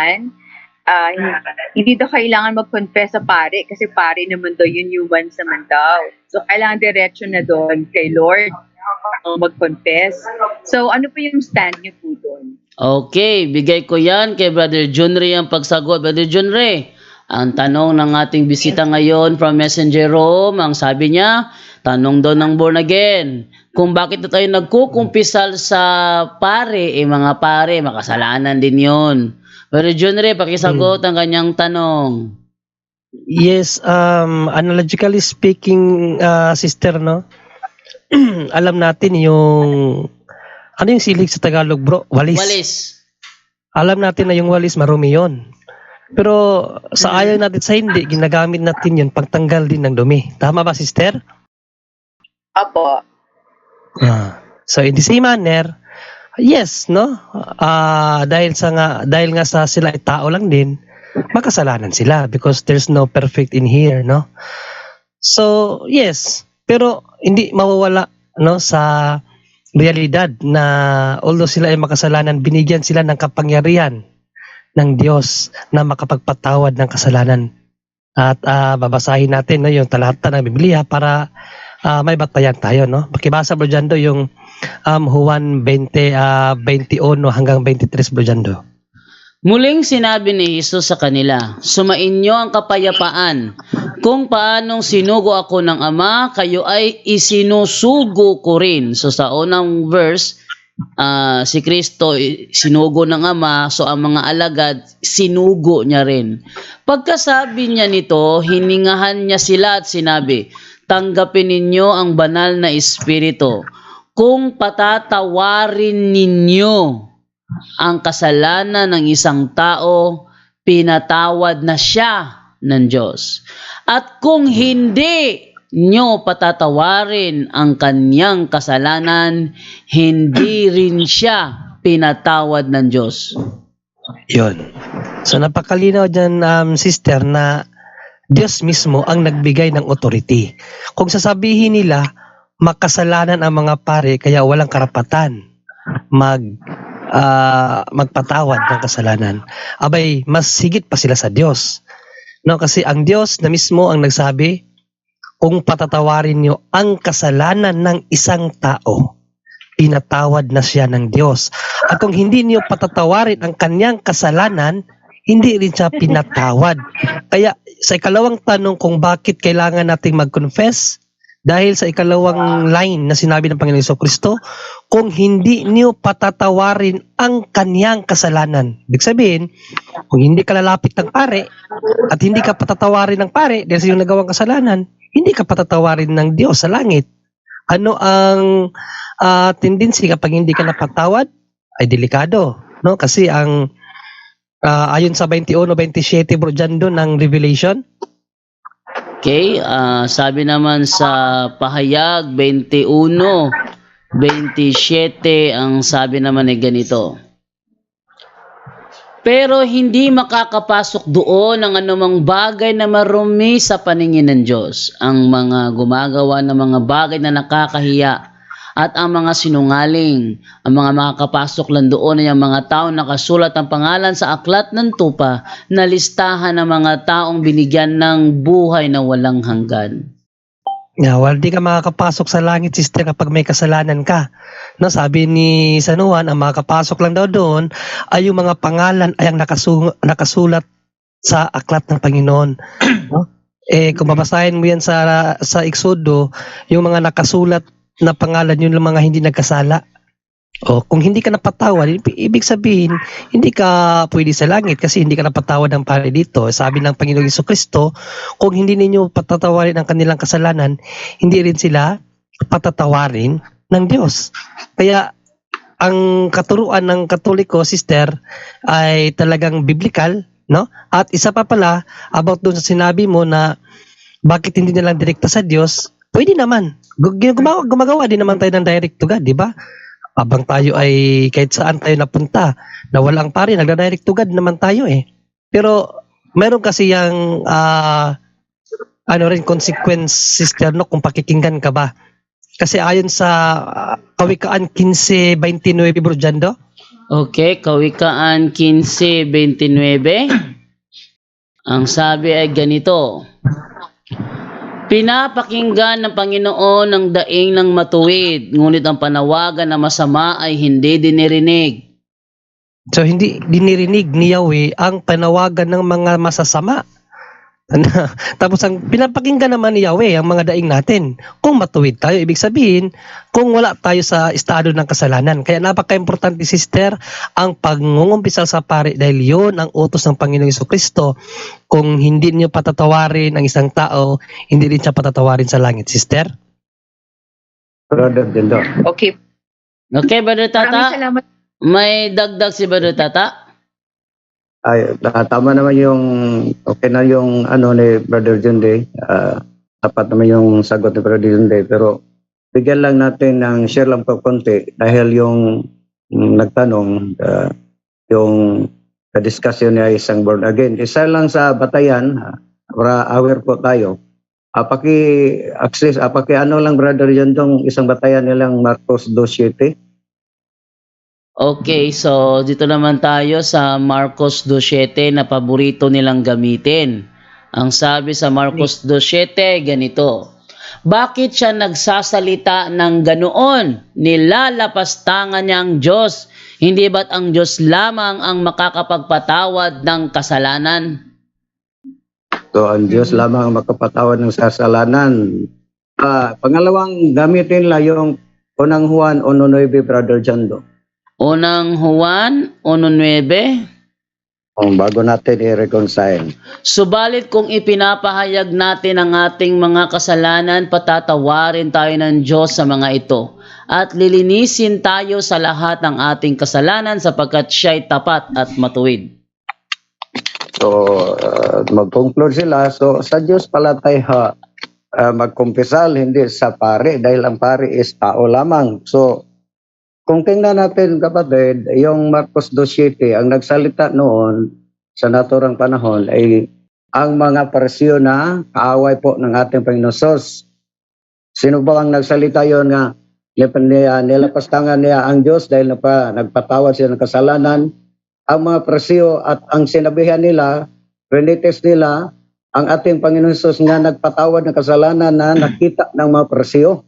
ah, hindi daw kailangan mag-confess sa pare kasi pare naman daw yun human naman daw. So, kailangan diretso na doon kay Lord o mag-confess. So, ano po yung stand niyo po doon? Okay, bigay ko yan kay Brother Junre ang pagsagot. Brother Junre, ang tanong ng ating bisita ngayon from Messenger Room, ang sabi niya, tanong daw ng born again, kung bakit na tayo nagkukumpisal sa pare, eh mga pare, makasalanan din yon. Brother Junre, pakisagot ang kanyang tanong. Yes, um, analogically speaking, uh, sister, no? alam natin yung, ano yung silig sa Tagalog, bro? Walis. Walis. Alam natin na yung walis, marumi yun. Pero sa ayaw natin sa hindi, ginagamit natin yun pagtanggal din ng dumi. Tama ba, sister? Apo. Ah. So in the same manner, yes, no? Ah, dahil sa nga dahil nga sa sila ay tao lang din, makasalanan sila because there's no perfect in here, no? So, yes, pero hindi mawawala no sa realidad na although sila ay makasalanan, binigyan sila ng kapangyarihan ng Diyos na makapagpatawad ng kasalanan. At ah, babasahin natin no, yung talata ng Biblia para ah, may batayan tayo. No? Pakibasa, Bro Jando, yung um, Juan 20, ah, 21 hanggang 23, Bro Jando. Muling sinabi ni Jesus sa kanila, Sumainyo ang kapayapaan. Kung paanong sinugo ako ng Ama, kayo ay isinusugo ko rin. So sa unang verse, ah, si Kristo eh, sinugo ng Ama, so ang mga alagad, sinugo niya rin. Pagkasabi niya nito, hiningahan niya sila at sinabi, Tanggapin ninyo ang banal na Espiritu. Kung patatawarin ninyo ang kasalanan ng isang tao, pinatawad na siya ng Diyos. At kung hindi nyo patatawarin ang kanyang kasalanan, hindi rin siya pinatawad ng Diyos. Yun. So napakalinaw dyan, um, sister, na Diyos mismo ang nagbigay ng authority. Kung sasabihin nila, makasalanan ang mga pare kaya walang karapatan mag ah, magpatawad ng kasalanan. Abay, mas higit pa sila sa Diyos. No, kasi ang Diyos na mismo ang nagsabi, kung patatawarin niyo ang kasalanan ng isang tao, pinatawad na siya ng Diyos. At kung hindi niyo patatawarin ang kanyang kasalanan, hindi rin siya pinatawad. Kaya sa ikalawang tanong kung bakit kailangan nating mag-confess, dahil sa ikalawang line na sinabi ng Panginoon Kristo, kung hindi niyo patatawarin ang kanyang kasalanan. Ibig sabihin, kung hindi ka lalapit ng pare at hindi ka patatawarin ng pare dahil sa iyong nagawang kasalanan, hindi ka patatawarin ng Diyos sa langit. Ano ang ah, tendency kapag hindi ka napatawad? Ay delikado. No? Kasi ang ah, ayon sa 21-27 bro dyan doon ng Revelation, Okay, ah, sabi naman sa pahayag 21, 27, ang sabi naman ay ganito. Pero hindi makakapasok doon ang anumang bagay na marumi sa paningin ng Diyos. Ang mga gumagawa ng mga bagay na nakakahiya at ang mga sinungaling. Ang mga makakapasok lang doon ay ang mga taong nakasulat ang pangalan sa aklat ng tupa na listahan ng mga taong binigyan ng buhay na walang hanggan. Yeah, well, di ka makakapasok sa langit, sister, kapag may kasalanan ka. No, sabi ni San Juan, ang makakapasok lang daw doon ay yung mga pangalan ay ang nakasu- nakasulat sa aklat ng Panginoon. no? Eh, kung babasahin mo yan sa, sa Exodo, yung mga nakasulat na pangalan, yun lang mga hindi nagkasala. O, kung hindi ka napatawad, ibig sabihin, hindi ka pwede sa langit kasi hindi ka napatawad ng pare dito. Sabi ng Panginoong Yeso Kristo, kung hindi ninyo patatawarin ang kanilang kasalanan, hindi rin sila patatawarin ng Diyos. Kaya ang katuruan ng Katoliko, sister, ay talagang biblical, no? At isa pa pala, about doon sa sinabi mo na bakit hindi na lang direkta sa Diyos, pwede naman. Gu- Gumagawa, gumagawa din naman tayo ng direct to God, di ba? Abang tayo ay kahit saan tayo napunta, na walang pare, nagda-direct to God naman tayo eh. Pero meron kasi yung ah, ano rin consequence sister no kung pakikinggan ka ba. Kasi ayon sa ah, Kawikaan 15:29 bro Jando, Okay, Kawikaan 15.29. Ang sabi ay ganito. Pinapakinggan ng Panginoon ang daing ng matuwid, ngunit ang panawagan na masama ay hindi dinirinig. So hindi dinirinig ni Yahweh ang panawagan ng mga masasama. Tapos ang pinapakinggan naman ni Yahweh ang mga daing natin. Kung matuwid tayo, ibig sabihin, kung wala tayo sa estado ng kasalanan. Kaya napaka-importante sister, ang pangungumpisal sa pare dahil yun ang utos ng Panginoong Yeso Kristo. Kung hindi niyo patatawarin ang isang tao, hindi din siya patatawarin sa langit, sister. Brother Dindo. Okay. Okay, Brother Maraming Tata? salamat. May dagdag si Brother Tata? Ay, ah, tama naman yung, okay na yung ano ni Brother Junde. Ah, tapat naman yung sagot ni Brother Junde. Pero bigyan lang natin ng share lang po konti dahil yung mm, nagtanong, ah, yung ka-discussion niya isang born again. Isa lang sa batayan, ah, para aware po tayo. Ah, paki-access, ah, paki ano lang Brother Jundong, isang batayan nilang Marcos 2.7. Okay, so dito naman tayo sa Marcos 2.7 na paborito nilang gamitin. Ang sabi sa Marcos 2.7, ganito. Bakit siya nagsasalita ng ganoon? Nilalapastangan niya ang Diyos. Hindi ba't ang Diyos lamang ang makakapagpatawad ng kasalanan? So, ang Diyos lamang ang makapatawad ng kasalanan. Ah, pangalawang gamitin lang yung unang Juan 1.9, Brother Jando. Unang Juan 1.9 Kung bago natin i-reconcile. Subalit kung ipinapahayag natin ang ating mga kasalanan, patatawarin tayo ng Diyos sa mga ito. At lilinisin tayo sa lahat ng ating kasalanan sapagkat siya'y tapat at matuwid. So, uh, mag-conclude sila. So, sa Diyos pala tayo ha, uh, magkumpisal, hindi sa pare, dahil ang pare is tao lamang. So, kung tingnan natin kapatid, yung Marcos 2.7, ang nagsalita noon sa naturang panahon ay ang mga parsyo na kaaway po ng ating Panginoon. Sino ba ang nagsalita yon nga nilapastangan niya ang Diyos dahil napa, nagpatawad siya ng kasalanan? Ang mga parsyo at ang sinabihan nila, renites nila, ang ating Panginoon Sos nga nagpatawad ng kasalanan na nakita ng mga parsyo.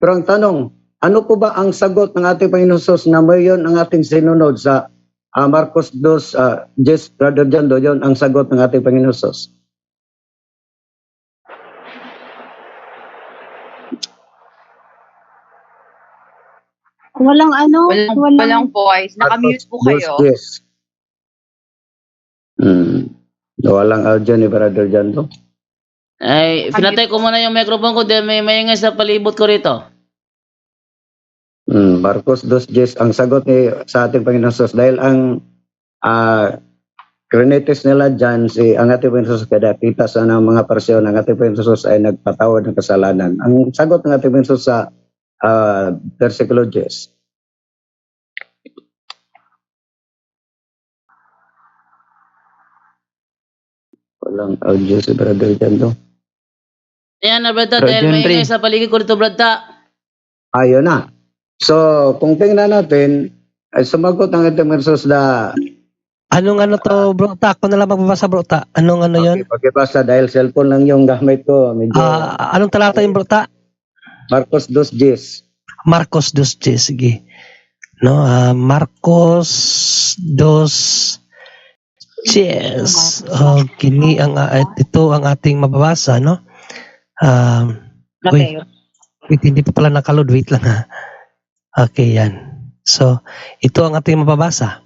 Pero ang tanong, ano po ba ang sagot ng ating Panginoon Sos na mayon ang ating sinunod sa ah, Marcos 2, uh, Jess, Brother John, do, yun ang sagot ng ating Panginoon Sos. Walang ano, Walang, walang, walang voice. Nakamute po kayo. Yes. Hmm. Walang audio ni Brother John do. Ay, pinatay ko muna yung microphone ko dahil may maingay sa palibot ko rito. Hmm. Marcos 2, Jess, ang sagot ni sa ating Panginoon Sos dahil ang ah Crenitis nila dyan, si, ang ating Panginoon Sos, kada kita sa ng mga parsyon, ang ating Panginoon Sos ay nagpatawad ng kasalanan. Ang sagot ng ating Panginoon Sos sa uh, versikulo 10. Walang audio si Brother Jando. Ayan na, Brad dahil Henry. maingay sa paligid ko rito, Brad Ta. Ayun na. So, kung tingnan natin, ay sumagot ang ating Panginoon Sos na Anong ano to, bro? Ta, ako na lang magbabasa, bro. Ta, anong ano yon? Okay, pakibasa dahil cellphone lang yung gamit ko. Medyo Ah, anong talata yung bro? Ta? Marcos 2.10. Marcos 2, sige. No, ah, Marcos 2 Yes. Oh, kini ang ah, ito ang ating mababasa, no? Um, wait, wait, hindi pa pala nakaload. Wait lang ha. Okay, yan. So, ito ang ating mababasa.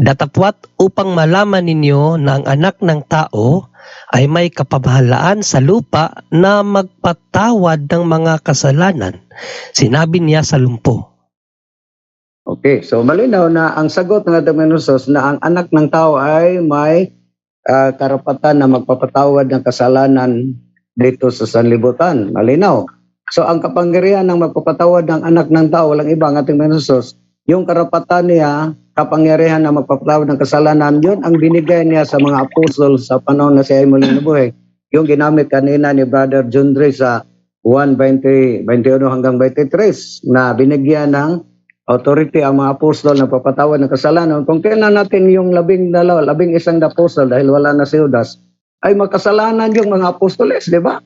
Datapwat upang malaman ninyo na ang anak ng tao ay may kapamahalaan sa lupa na magpatawad ng mga kasalanan. Sinabi niya sa lumpo. Okay, so malinaw na ang sagot ng ating Panginoon Sos na ang anak ng tao ay may ah, karapatan na magpapatawad ng kasalanan dito sa sanlibutan. Malinaw. So ang kapangyarihan ng magpapatawad ng anak ng tao, walang iba ang ating Panginoon yung karapatan niya, kapangyarihan na magpapatawad ng kasalanan, yun ang binigay niya sa mga apostol sa panahon na siya ay muling nabuhay. Yung ginamit kanina ni Brother John Dre sa 1.20, 21 hanggang 23 na binigyan ng authority ang mga apostol na papatawad ng kasalanan. Kung tingnan natin yung labing dalawa, labing isang apostol dahil wala na si Judas, ay makasalanan yung mga apostoles, di ba?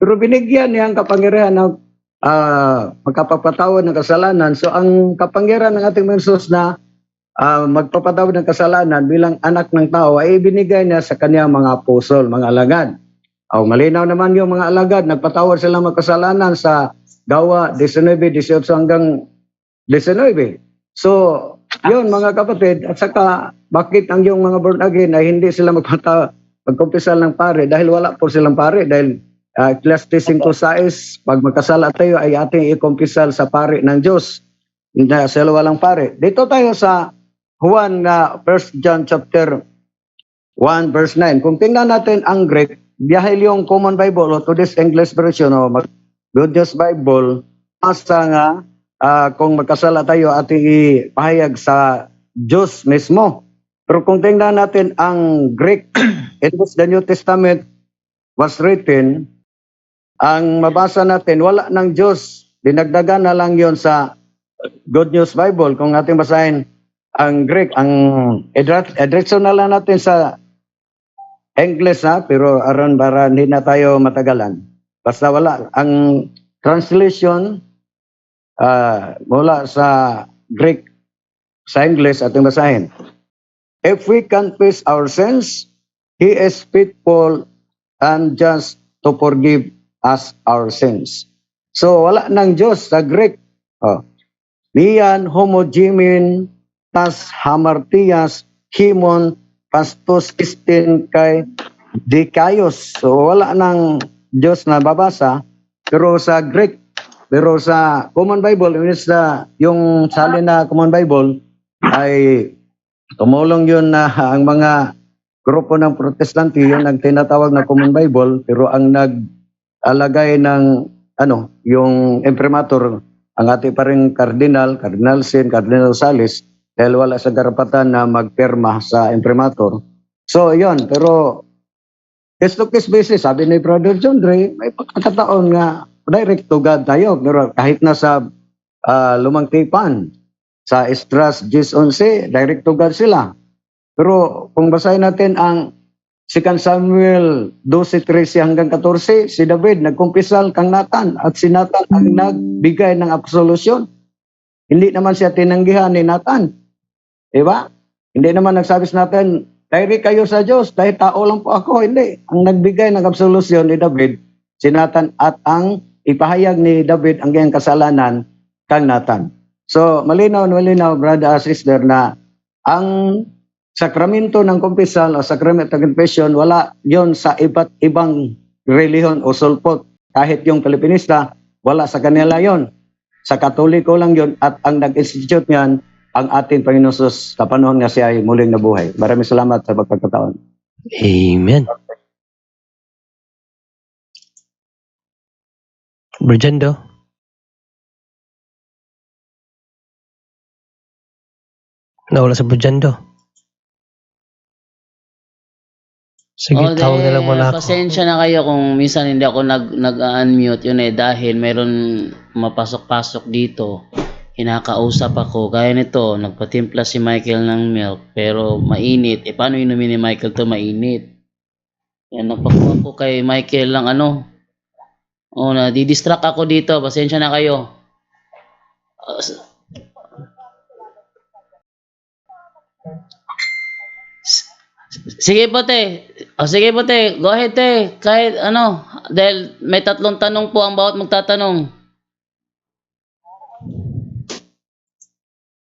Pero binigyan niya ang kapangyarihan na ah, magkapapatawad ng kasalanan. So ang kapangyarihan ng ating Mensos na ah, magpapatawad ng kasalanan bilang anak ng tao ay ibinigay niya sa kanyang mga apostol, mga alagad. Oh, malinaw naman yung mga alagad, nagpatawad sila ng kasalanan sa gawa 19, 18 hanggang 19. So, yun mga kapatid, at saka bakit ang yung mga born again ay hindi sila magpata magkumpisal ng pare dahil wala po silang pare dahil uh, Ecclesiastes 5.6 pag magkasala tayo ay ating ikumpisal sa pare ng Diyos na sila walang pare. Dito tayo sa Juan na 1 John chapter 1 verse 9. Kung tingnan natin ang Greek, dahil yung Common Bible o to this English version o Good News Bible, asa nga ah, kung magkasala tayo ating ipahayag sa Diyos mismo. Pero kung tingnan natin ang Greek, it was the New Testament was written, ang mabasa natin, wala ng Diyos. Dinagdagan na lang yon sa Good News Bible. Kung ating basahin ang Greek, ang edition na lang natin sa English ha, pero aron para hindi na tayo matagalan. Basta wala. Ang translation ah, mula sa Greek sa English ating basahin. If we confess our sins, He is faithful and just to forgive us our sins. So wala ng Diyos sa Greek. Oh. Niyan homogemin tas hamartias himon pastos kistin kay dikayos. So wala ng Diyos na babasa pero sa Greek pero sa Common Bible is the yung salin na Common Bible ay tumulong yun na ang mga grupo ng protestante yun ang tinatawag na Common Bible pero ang nag-alagay ng ano yung imprimatur ang ating pa rin cardinal, Cardinal Sin, Cardinal Salis dahil wala sa karapatan na magpirma sa imprimatur. So, yon Pero, case to case basis, sabi ni Brother John Ray, may pagkakataon nga direct to God tayo. Pero kahit na sa ah, lumang tipan, sa Estras 10.11, direct to God sila. Pero kung basahin natin ang 2 Samuel 12.13 hanggang 14, si David nagkumpisal kang Nathan at si Nathan ang nagbigay ng absolusyon. Hindi naman siya tinanggihan ni Nathan. Diba? Hindi naman nagsabi sa natin, Direct kayo sa Diyos, dahil tao lang po ako. Hindi. Ang nagbigay ng absolusyon ni David, si Nathan, at ang ipahayag ni David ang kanyang kasalanan kang Nathan. So, malinaw na malinaw, brother sister, na ang sakramento ng kumpisal o sakramento ng confession, wala yon sa iba't ibang reliyon o sulpot. Kahit yung Pilipinista, wala sa kanila yon. Sa Katoliko lang yon at ang nag-institute niyan, ang ating Panginoon Sus sa panahon nga siya ay muling nabuhay. Maraming salamat sa pagkakataon. Amen. Berjando. Nawala sa Berjando. Sige, O, tawag na lang muna ako. Pasensya na kayo kung minsan hindi ako nag, nag-unmute yun eh dahil meron mapasok-pasok dito. Kinakausap ako. Gaya nito, nagpatimpla si Michael ng milk pero mainit. Eh paano inumin ni Michael to mainit? Yan, nagpakuha ko kay Michael lang ano. O, na, distract ako dito. Pasensya na kayo. Uh, Sige po te. O sige po te. Go ahead te. Kahit ano. Dahil may tatlong tanong po ang bawat magtatanong.